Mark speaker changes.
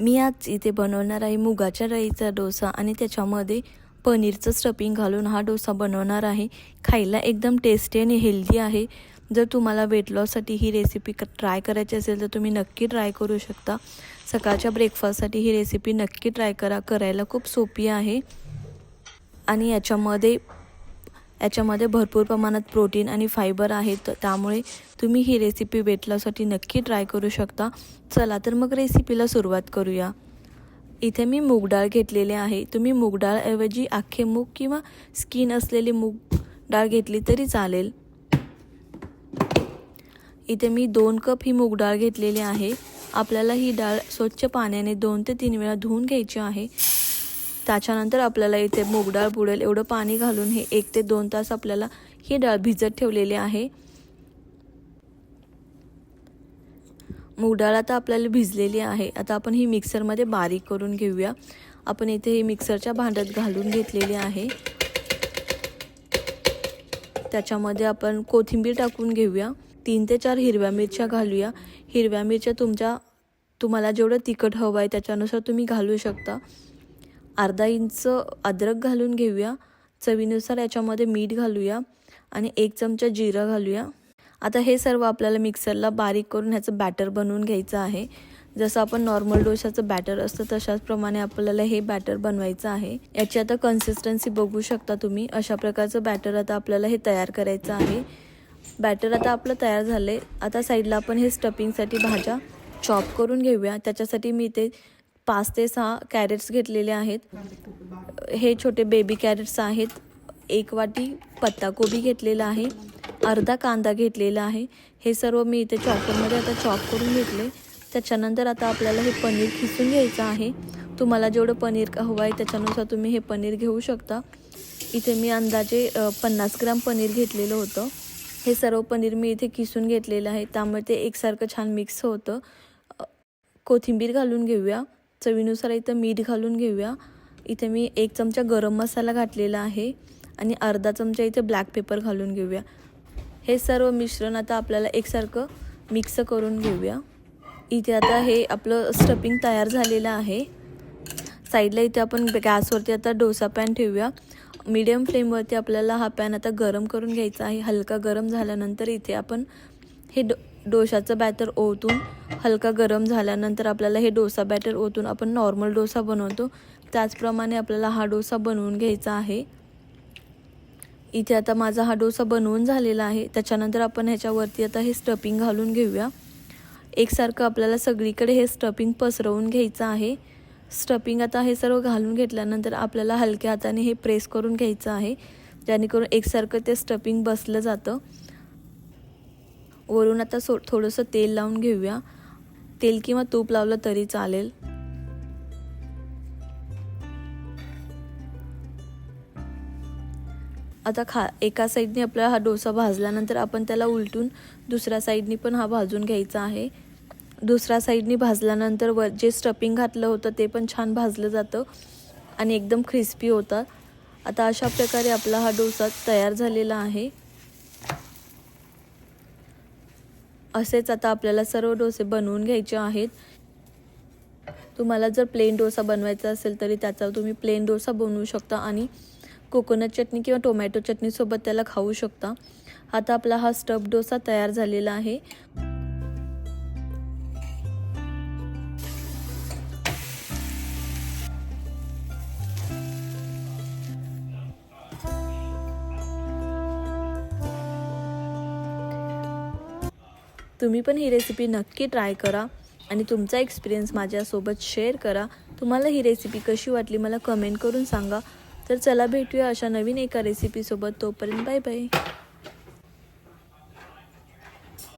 Speaker 1: मी आज इथे बनवणार आहे मुगाच्या रईचा डोसा आणि त्याच्यामध्ये पनीरचं स्टफिंग घालून हा डोसा बनवणार आहे. खायला एकदम टेस्टी आणि हेल्दी आहे. जर तुम्हाला वेट लॉससाठी ही रेसिपी क ट्राय करायची असेल तर तुम्ही नक्की ट्राय करू शकता. सकाळच्या ब्रेकफास्टसाठी ही रेसिपी नक्की ट्राय करा. करायला खूप सोपी आहे. आणि याच्यामध्ये याच्यामध्ये भरपूर प्रमाणात प्रोटीन आणि फायबर आहे. तर त्यामुळे तुम्ही ही रेसिपी वेट लॉससाठी नक्की ट्राय करू शकता. चला तर मग रेसिपीला सुरुवात करूया. इथे मी मूग डाळ घेतलेले आहे. तुम्ही मूग डाळऐवजी अख्खे मूग किंवा स्किन असलेली मूग डाळ घेतली तरी चालेल. इथे मी दोन कप ही मूग डाळ घेतलेली आहे. आपल्याला ही डाळ स्वच्छ पाण्याने दोन ते तीन वेळा धुवून घ्यायची आहे. त्याच्यानंतर आपल्याला इथे मूग डाळ बुडेल एवढं पाणी घालून हे एक ते दोन तास आपल्याला ही डाळ भिजत ठेवलेली आहे. मूग डाळ आता आपल्याला भिजलेली आहे. आता आपण ही मिक्सरमध्ये बारीक करून घेऊया. आपण इथे ही मिक्सरच्या भांड्यात घालून घेतलेली आहे. त्याच्यामध्ये आपण कोथिंबीर टाकून घेऊया. तीन ते चार हिरव्या मिरच्या घालूया. हिरव्या मिरच्या तुमच्या तुम्हाला जेवढं तिखट हवं आहे त्याच्यानुसार तुम्ही घालू शकता. अर्धा इंच अद्रक घालून घेऊया. चवीनुसार याच्यामध्ये मीठ घालूया आणि एक चमचा जिरा घालूया. आता हे सर्व आपल्याला मिक्सरला बारीक करून ह्याचं बॅटर बनवून घ्यायचं आहे. जसं आपण नॉर्मल डोशाचं बॅटर असतं तशाच प्रमाणे आपल्याला हे बॅटर बनवायचं आहे. याची आता कन्सिस्टन्सी बघू शकता तुम्ही. अशा प्रकारचं बॅटर आता आपल्याला हे तयार करायचं आहे. बॅटर आता आपलं तयार झालं आहे आता साईडला आपण हे स्टपिंगसाठी भाज्या चॉप करून घेऊया. त्याच्यासाठी मी ते पाच ते सहा कॅरेट्स घेतलेले आहेत. हे छोटे बेबी कॅरेट्स आहेत. एक वाटी पत्ताकोबी घेतलेला आहे. अर्धा कांदा घेतलेला आहे. हे सर्व मी इथे चॉपरमध्ये आता चॉप करून घेतले. त्याच्यानंतर आता आपल्याला हे पनीर खिसून घ्यायचं आहे. तुम्हाला जेवढं पनीर हवं आहे त्याच्यानुसार तुम्ही हे पनीर घेऊ शकता. इथे मी अंदाजे पन्नास ग्राम पनीर घेतलेलं होतं. हे सर्व पनीर मी इथे किसून घेतलेलं आहे. त्यामुळे ते एकसारखं छान मिक्स होतं. कोथिंबीर घालून घेऊया. चवीनुसार इथं मीठ घालून घेऊया. इथे मी एक चमचा गरम मसाला घातलेला आहे आणि अर्धा चमचा इथे ब्लॅक पेपर घालून घेऊया. हे सर्व मिश्रण आता आपल्याला एकसारखं मिक्स करून घेऊया. इथे आता हे आपलं स्टफिंग तयार झालेलं आहे. साईडला इथे आपण गॅसवरती आता डोसा पॅन ठेवूया. मीडियम फ्लेमवरती आपल्याला हा पॅन आता गरम करून घ्यायचा आहे. हलका गरम झाल्यानंतर इथे आपण हे डो डोशाचं बॅटर ओतून हलका गरम झाल्यानंतर आपल्याला हे डोसा बॅटर ओतून आपण नॉर्मल डोसा बनवतो. त्याचप्रमाणे आपल्याला हा डोसा बनवून घ्यायचा आहे. इथे आता माझा हा डोसा बनवून झालेला आहे. त्याच्यानंतर आपण ह्याच्यावरती आता हे स्टफिंग घालून घेऊया. एकसारखं आपल्याला सगळीकडे हे स्टफिंग पसरवून घ्यायचं आहे. स्टफिंग आता हे सर्व घालून घेतल्यानंतर आपल्याला हलक्या हाताने हे प्रेस करून घ्यायचं आहे. जेणेकरून एकसारखं ते स्टफिंग बसलं जातं. वरून आता सो थोडंसं तेल लावून घेऊया. तेल किंवा तूप लावलं तरी चालेल. आता खा एका साईडने आपला हा डोसा भाजल्यानंतर आपण त्याला उलटून दुसऱ्या साईडनी पण हा भाजून घ्यायचा आहे. दुसऱ्या साईडनी भाजल्यानंतर वर जे स्टफिंग घातलं होतं ते पण छान भाजलं जातं आणि एकदम क्रिस्पी होतात. आता अशा प्रकारे आपला हा डोसा तयार झालेला आहे. असेच आता आपल्याला सर्व डोसे बनवून घ्यायचे आहेत. तुम्हाला जर प्लेन डोसा बनवायचा असेल तरी त्याचा तुम्ही प्लेन डोसा बनवू शकता आणि कोकोनट चटणी किंवा टोमॅटो चटणीसोबत त्याला खाऊ शकता. आता आपला हा स्टफ डोसा तयार झालेला आहे. तुम्ही पण ही रेसिपी नक्की ट्राय करा आणि तुमचा एक्सपिरियन्स माझ्यासोबत शेअर करा. तुम्हाला ही रेसिपी कशी वाटली मला कमेंट करून सांगा. तर चला भेटूया अशा नवीन एका रेसिपीसोबत तोपर्यंत बाय बाय